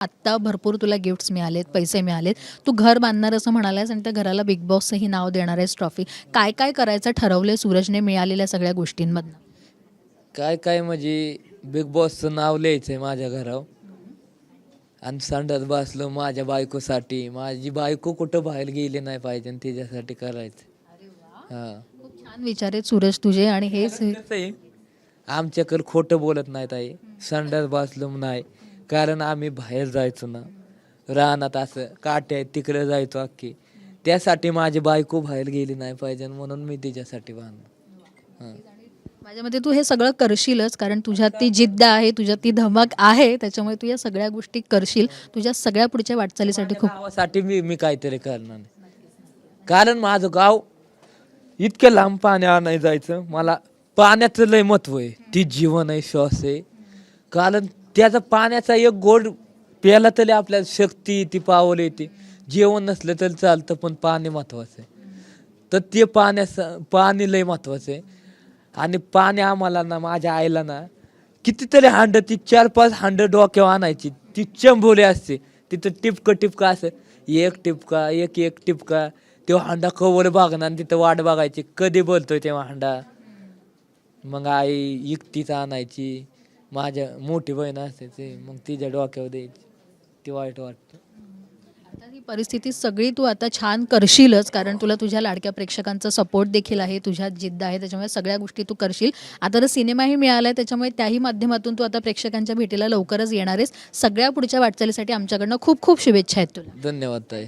आत्ता भरपूर तुला गिफ्ट्स मिळालेत पैसे मिळालेत. तू घर बांधणार असं म्हणालायस आणि त्या घराला बिग बॉसचंही नाव देणार आहेस ट्रॉफी काय काय करायचं ठरवलंय सूरजने मिळालेल्या सगळ्या गोष्टींमधनं? काय काय म्हणजे बिग बॉसचं नाव लिहायचंय माझ्या घरावर. आणि संडास बसलो माझ्या बायकोसाठी. माझी बायको कुठं बाहेर गेली नाही पाहिजे आणि तिच्यासाठी करायचं. हा. खूप छान विचार आहेत सूरज तुझे आणि हेच कसं आहे? आमच्याकडे खोटं बोलत नाहीत आई. संडास बसलो नाही. कारण आम्ही बाहेर जायचो ना. रानात असं काटे आहेत तिकडे जायचो अख्खी. त्यासाठी माझी बायको बाहेर गेली नाही पाहिजे म्हणून मी तिच्यासाठी बांधलो. हां. माझ्या मते तू हे सगळं करशीलच कारण तुझ्यात ती जिद्द आहे तुझ्यात ती धमक आहे त्याच्यामुळे तू या सगळ्या गोष्टी करशील. तुझ्या सगळ्या पुढच्या वाटचालीसाठी खूप गावासाठी मी मी काहीतरी करणार नाही. कारण माझं गाव इतकं लांब पाण्यावर नाही जायचं मला पाण्याचं लय महत्त्व आहे. ती जीवन आहे श्वास आहे. कारण त्याचा पाण्याचा एक गोड प्याला तरी आपल्याला शक्ती ती पावलं येते. जेवण नसलं तरी चालतं पण पाणी महत्त्वाचं आहे. तर ते पाण्याचं पाणी लय महत्त्वाचं आहे. आणि पाणी आम्हाला ना माझ्या आईला ना कितीतरी हांड ती चार पाच हांड डोक्यावर आणायची. ती चंबोली असते. तिथं टिपकं टिपका असं एक टिपका एक एक टिपका. तेव्हा हांडा कवर बघणार आणि तिथं वाट बघायची. कधी बोलतोय तेव्हा हांडा? मग आई इकतीच आणायची. माझ्या मोठी बहीण असायची मग तिच्या डोक्यावर द्यायची. ती वाईट वाटतं. आता ही परिस्थिती सगळी तू आता छान करशीलच कारण तुला तुझ्या लाडक्या प्रेक्षकांचा सपोर्ट देखील आहे तुझ्यात जिद्द आहे त्याच्यामुळे सगळ्या गोष्टी तू करशील. आता तर सिनेमाही मिळाला आहे त्याच्यामुळे त्याही माध्यमातून तू आता प्रेक्षकांच्या भेटीला लवकरच येणार आहेस सगळ्या पुढच्या वाटचालीसाठी आमच्याकडनं खूप खूप शुभेच्छा आहेत तुला. धन्यवाद ताई.